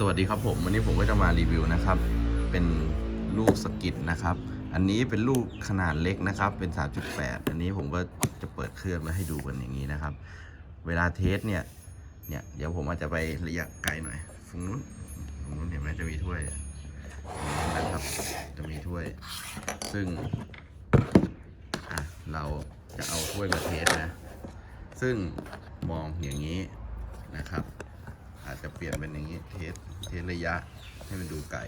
สวัสดีครับผม วันนี้ผมก็จะมารีวิวนะครับ เป็นลูกสกิดนะครับ อันนี้เป็นลูกขนาดเล็กนะครับ เป็น 3.8 อันนี้ผมก็จะเปิดเครื่องมาให้ดูกันอย่างนี้นะครับ เวลาเทสเนี่ย เนี่ย เดี๋ยวผมอาจจะไประยะไกลหน่อยฝั่งนู้นฝั่งนู้นเห็นไหมจะมีถ้วยนะครับ จะมีถ้วย ซึ่งอะเราจะเอาถ้วยมาเทสนะ ซึ่งมองอย่างนี้นะครับ จจะเปลี่ยนเป็นอย่างนี้เทสเทสระยะให้มันดูไกล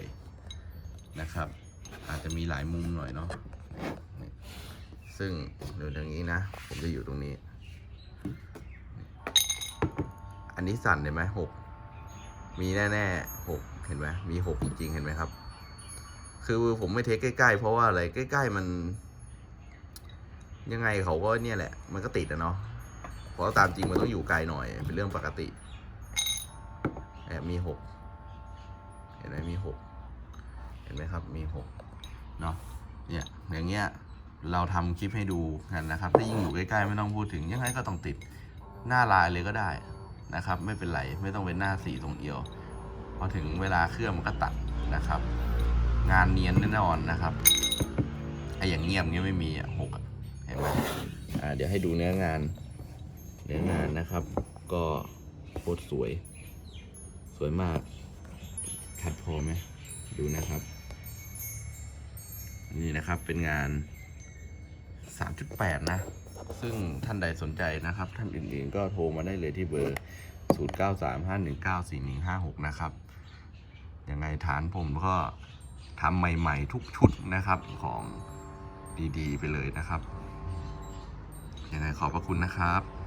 นะครับ อาจจะมีหลายมุมหน่อยเนาะซึ่งเดี๋ยวอย่างนี้นะ ผมจะอยู่ตรงนี้ อันนี้สั่นเห็นไหมหกมีแน่ๆหกเห็นไหมมีหกจริงๆ เห็นไหมครับ คือผมไม่เทสใกล้ๆ เพราะว่าอะไรใกล้ ๆ มัน ยังไงเขาก็เนี่ยแหละ มันก็ติดอะเนาะเพราะตามจริงมันต้องอยู่ไกลหน่อยเป็นเรื่องปกติ มีหกเห็นไหมมีหกเห็นไหมครับมีหกเนาะเนี่ยอย่างเงี้ยเราทำคลิปให้ดูกันนะครับ ถ้ายิ่งอยู่ใกล้ๆไม่ต้องพูดถึงยังไงก็ต้องติดหน้าลายเลยก็ได้นะครับ ไม่เป็นไรไม่ต้องเป็นหน้าสีตรงเอียวพอถึงเวลาเครื่องมันก็ตัดนะครับ งานเนียนแน่นอนนะครับไออย่างเงียบเงี้ยไม่มีอะหกเห็นไหมอ่าเดี๋ยวให้ดูเนื้องาน เนื้องานนะครับ ก็โคตรสวย สวยมากชัดพอไหมดูนะครับ นี่นะครับเป็นงาน 3.8 นะ ซึ่งท่านใดสนใจนะครับ ท่านอื่นๆก็โทรมาได้เลยที่เบอร์ 0935194156 นะครับ ยังไงฐานผมก็ทำใหม่ๆทุกชุดนะครับของดีๆ ไปเลยนะครับ ยังไงขอบพระคุณนะครับ